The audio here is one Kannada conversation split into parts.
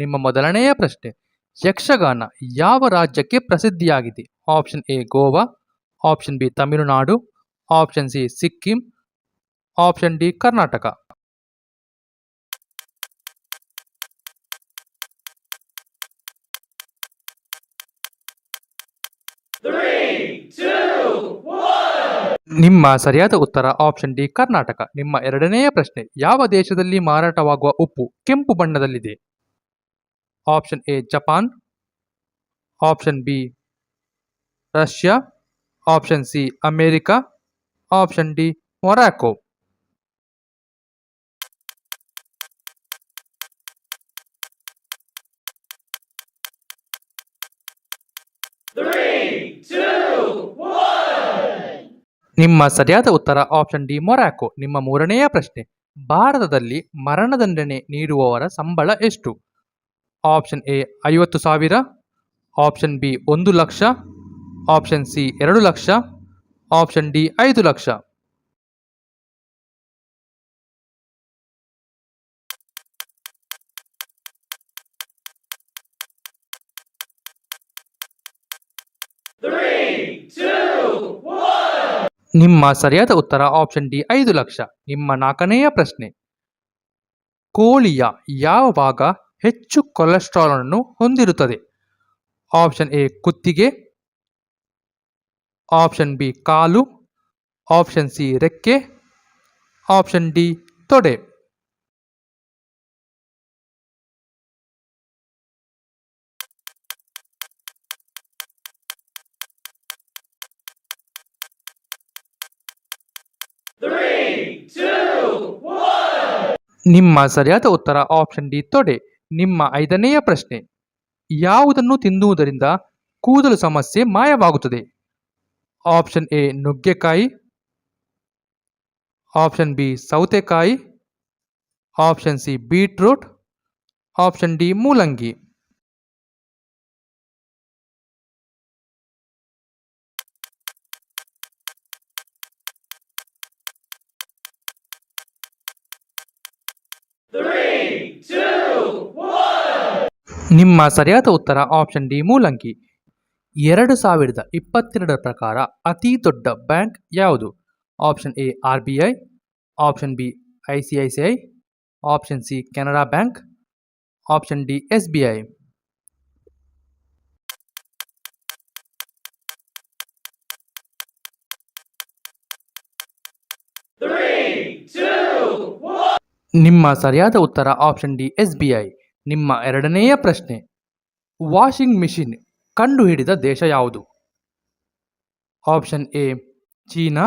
ನಿಮ್ಮ ಮೊದಲನೆಯ ಪ್ರಶ್ನೆ. ಯಕ್ಷಗಾನ ಯಾವ ರಾಜ್ಯಕ್ಕೆ ಪ್ರಸಿದ್ಧಿಯಾಗಿದೆ? Option A Goa, option B Tamil Nadu, option C Sikkim, option D Karnataka. ನಿಮ್ಮ ಸರಿಯಾದ ಉತ್ತರ ಆಪ್ಷನ್ ಡಿ ಕರ್ನಾಟಕ. ನಿಮ್ಮ ಎರಡನೆಯ ಪ್ರಶ್ನೆ, ಯಾವ ದೇಶದಲ್ಲಿ ಮಾರಾಟವಾಗುವ ಉಪ್ಪು ಕೆಂಪು ಬಣ್ಣದಲ್ಲಿದೆ? Option A Japan option B Russia option C America option D Morocco ನಿಮ್ಮ ಸರಿಯಾದ ಉತ್ತರ ಆಪ್ಷನ್ ಡಿ ಮೊರಾಕೋ ನಿಮ್ಮ ಮೂರನೆಯ ಪ್ರಶ್ನೆ, ಭಾರತದಲ್ಲಿ ಮರಣದಂಡನೆ ನೀಡುವವರ ಸಂಬಳ ಎಷ್ಟು? ಆಪ್ಷನ್ ಎ ಐವತ್ತು ಸಾವಿರ ಆಪ್ಷನ್ ಬಿ ಒಂದು ಲಕ್ಷ ಆಪ್ಷನ್ ಸಿ ಎರಡು ಲಕ್ಷ ಆಪ್ಷನ್ ಡಿ ಐದು ಲಕ್ಷ. ನಿಮ್ಮ ಸರಿಯಾದ ಉತ್ತರ ಆಪ್ಷನ್ ಡಿ ಐದು ಲಕ್ಷ. ನಿಮ್ಮ ನಾಲ್ಕನೆಯ ಪ್ರಶ್ನೆ. ಕೋಳಿಯ ಯಾವ ಭಾಗ ಹೆಚ್ಚು ಕೊಲೆಸ್ಟ್ರಾಲ್ ಅನ್ನು ಹೊಂದಿರುತ್ತದೆ. ಆಪ್ಷನ್ ಎ ಕುತ್ತಿಗೆ. ಆಪ್ಷನ್ ಬಿ ಕಾಲು. ಆಪ್ಷನ್ ಸಿ ರೆಕ್ಕೆ. ಆಪ್ಷನ್ ಡಿ ತೊಡೆ. ನಿಮ್ಮ ಸರಿಯಾದ ಉತ್ತರ ಆಪ್ಷನ್ ಡಿ ತೊಡೆ. ನಿಮ್ಮ ಐದನೆಯ ಪ್ರಶ್ನೆ. ಯಾವುದನ್ನು ತಿನ್ನುವುದರಿಂದ ಕೂದಲು ಸಮಸ್ಯೆ ಮಾಯವಾಗುತ್ತದೆ? ಆಪ್ಷನ್ ಎ, ನುಗ್ಗೆಕಾಯಿ. ಆಪ್ಷನ್ ಬಿ, ಸೌತೆಕಾಯಿ. Option C, beetroot. Option D, ಮೂಲಂಗಿ. ನಿಮ್ಮ ಸರಿಯಾದ ಉತ್ತರ ಆಪ್ಷನ್ ಡಿ ಮೂಲಂಕಿ ಎರಡು ಸಾವಿರದ ಇಪ್ಪತ್ತೆರಡರ ಪ್ರಕಾರ ಅತಿ ದೊಡ್ಡ ಬ್ಯಾಂಕ್ ಯಾವುದು? Option A R B I option B I C I C I option C Canara bank option D S B I ನಿಮ್ಮ ಸರಿಯಾದ ಉತ್ತರ option D S B I ನಿಮ್ಮ ಎರಡನೆಯ ಪ್ರಶ್ನೆ ವಾಷಿಂಗ್ ಮಿಷಿನ್ ಕಂಡುಹಿಡಿದ ದೇಶ ಯಾವುದು? Option A China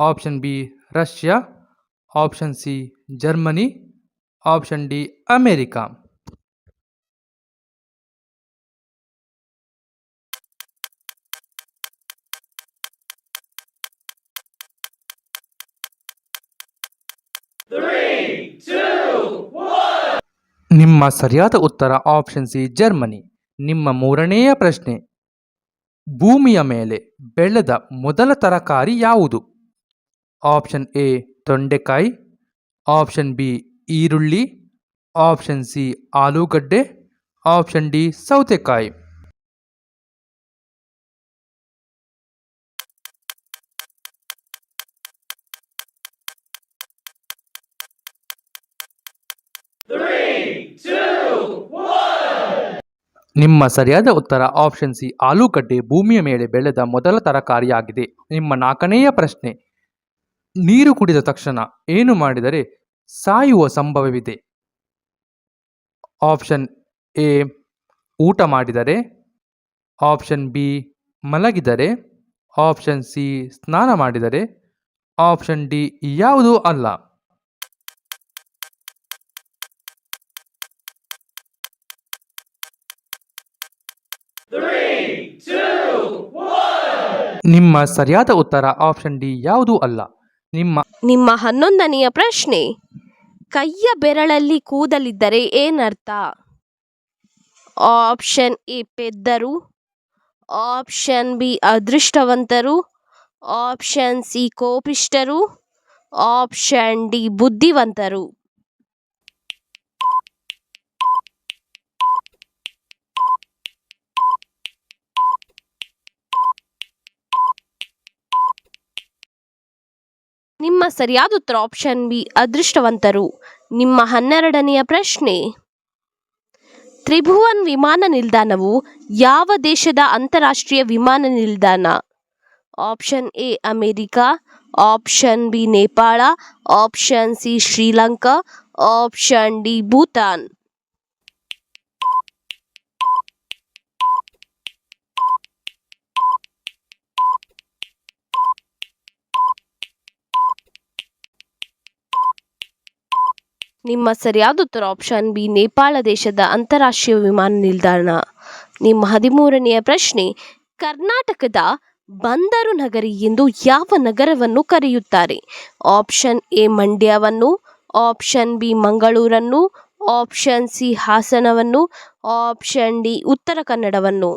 option B Russia option C Germany option D America. ನಿಮ್ಮ ಸರಿಯಾದ ಉತ್ತರ ಆಪ್ಷನ್ ಸಿ ಜರ್ಮನಿ ನಿಮ್ಮ ಮೂರನೆಯ ಪ್ರಶ್ನೆ, ಭೂಮಿಯ ಮೇಲೆ ಬೆಳೆದ ಮೊದಲ ತರಕಾರಿ ಯಾವುದು? ಆಪ್ಷನ್ ಎ ತೊಂಡೆಕಾಯಿ. ಆಪ್ಷನ್ ಬಿ ಈರುಳ್ಳಿ. ಆಪ್ಷನ್ ಸಿ ಆಲೂಗಡ್ಡೆ. ಆಪ್ಷನ್ ಡಿ ಸೌತೆಕಾಯಿ. ನಿಮ್ಮ ಸರಿಯಾದ ಉತ್ತರ ಆಪ್ಷನ್ ಸಿ ಆಲೂಗಡ್ಡೆ ಭೂಮಿಯ ಮೇಲೆ ಬೆಳೆದ ಮೊದಲ ತರಕಾರಿಯಾಗಿದೆ ನಿಮ್ಮ ನಾಲ್ಕನೆಯ ಪ್ರಶ್ನೆ, ನೀರು ಕುಡಿದ ತಕ್ಷಣ ಏನು ಮಾಡಿದರೆ ಸಾಯುವ ಸಂಭವವಿದೆ? ಆಪ್ಷನ್ ಎ ಊಟ ಮಾಡಿದರೆ. ಆಪ್ಷನ್ ಬಿ ಮಲಗಿದರೆ. ಆಪ್ಷನ್ ಸಿ ಸ್ನಾನ ಮಾಡಿದರೆ. ಆಪ್ಷನ್ ಡಿ ಯಾವುದೂ ಅಲ್ಲ. ನಿಮ್ಮ ಸರಿಯಾದ ಉತ್ತರ ಆಪ್ಷನ್ ಡಿ ಯಾವುದೂ ಅಲ್ಲ. ನಿಮ್ಮ ನಿಮ್ಮ ಹನ್ನೊಂದನೆಯ ಪ್ರಶ್ನೆ, ಕೈಯ ಬೆರಳಲ್ಲಿ ಕೂದಲಿದ್ದರೆ ಏನರ್ಥ? ಆಪ್ಷನ್ ಎ ಪೆದ್ದರು. ಆಪ್ಷನ್ ಬಿ ಅದೃಷ್ಟವಂತರು. ಆಪ್ಷನ್ ಸಿ ಕೋಪಿಷ್ಟರು ಆಪ್ಷನ್ ಡಿ ಬುದ್ಧಿವಂತರು ನಿಮ್ಮ ಸರಿಯಾದ ಉತ್ತರ ಆಪ್ಷನ್ ಬಿ ಅದೃಷ್ಟವಂತರು. ನಿಮ್ಮ ಹನ್ನೆರಡನೆಯ ಪ್ರಶ್ನೆ. ತ್ರಿಭುವನ್ ವಿಮಾನ ನಿಲ್ದಾಣವು ಯಾವ ದೇಶದ ಅಂತಾರಾಷ್ಟ್ರೀಯ ವಿಮಾನ ನಿಲ್ದಾಣ? Option A America. Option B Nepal. Option C Sri Lanka. Option D Bhutan. ನಿಮ್ಮ ಸರಿಯಾದ ಉತ್ತರ ಆಪ್ಷನ್ ಬಿ ನೇಪಾಳ ದೇಶದ ಅಂತಾರಾಷ್ಟ್ರೀಯ ವಿಮಾನ ನಿಲ್ದಾಣ. ನಿಮ್ಮ ಹದಿಮೂರನೆಯ ಪ್ರಶ್ನೆ, ಕರ್ನಾಟಕದ ಬಂದರು ನಗರಿ ಎಂದು ಯಾವ ನಗರವನ್ನು ಕರೆಯುತ್ತಾರೆ? ಆಪ್ಷನ್ ಎ ಮಂಡ್ಯವನ್ನು ಆಪ್ಷನ್ ಬಿ ಮಂಗಳೂರನ್ನು ಆಪ್ಷನ್ ಸಿ ಹಾಸನವನ್ನು ಆಪ್ಷನ್ ಡಿ ಉತ್ತರ ಕನ್ನಡವನ್ನು.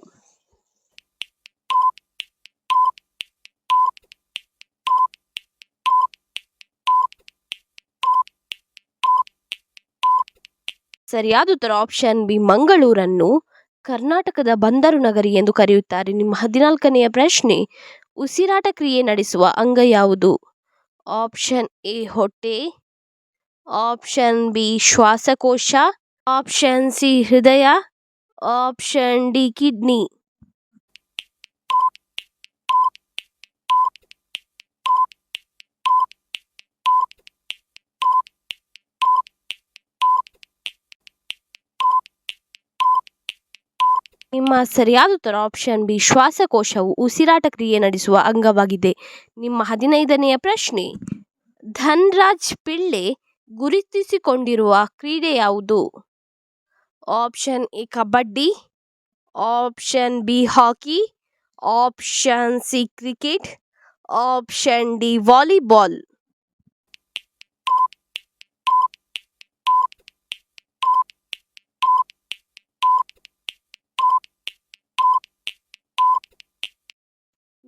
ಸರಿಯಾದ ಉತ್ತರ ಆಪ್ಷನ್ ಬಿ ಮಂಗಳೂರನ್ನು ಕರ್ನಾಟಕದ ಬಂದರು ನಗರಿ ಎಂದು ಕರೆಯುತ್ತಾರೆ. ನಿಮ್ಮ ಹದಿನಾಲ್ಕನೆಯ ಪ್ರಶ್ನೆ, ಉಸಿರಾಟ ಕ್ರಿಯೆ ನಡೆಸುವ ಅಂಗ ಯಾವುದು? ಆಪ್ಷನ್ ಎ ಹೊಟ್ಟೆ. ಆಪ್ಷನ್ ಬಿ ಶ್ವಾಸಕೋಶ. ಆಪ್ಷನ್ ಸಿ ಹೃದಯ. Option D kidney. ನಿಮ್ಮ ಸರಿಯಾದ ಉತ್ತರ ಆಪ್ಷನ್ ಬಿ ಶ್ವಾಸಕೋಶವು ಉಸಿರಾಟ ಕ್ರಿಯೆ ನಡೆಸುವ ಅಂಗವಾಗಿದೆ. ನಿಮ್ಮ ಹದಿನೈದನೆಯ ಪ್ರಶ್ನೆ. ಧನ್ರಾಜ್ ಪಿಳ್ಳೆ ಗುರುತಿಸಿಕೊಂಡಿರುವ ಕ್ರೀಡೆ ಯಾವುದು? Option A kabaddi. Option B hockey. Option C cricket. Option D volleyball.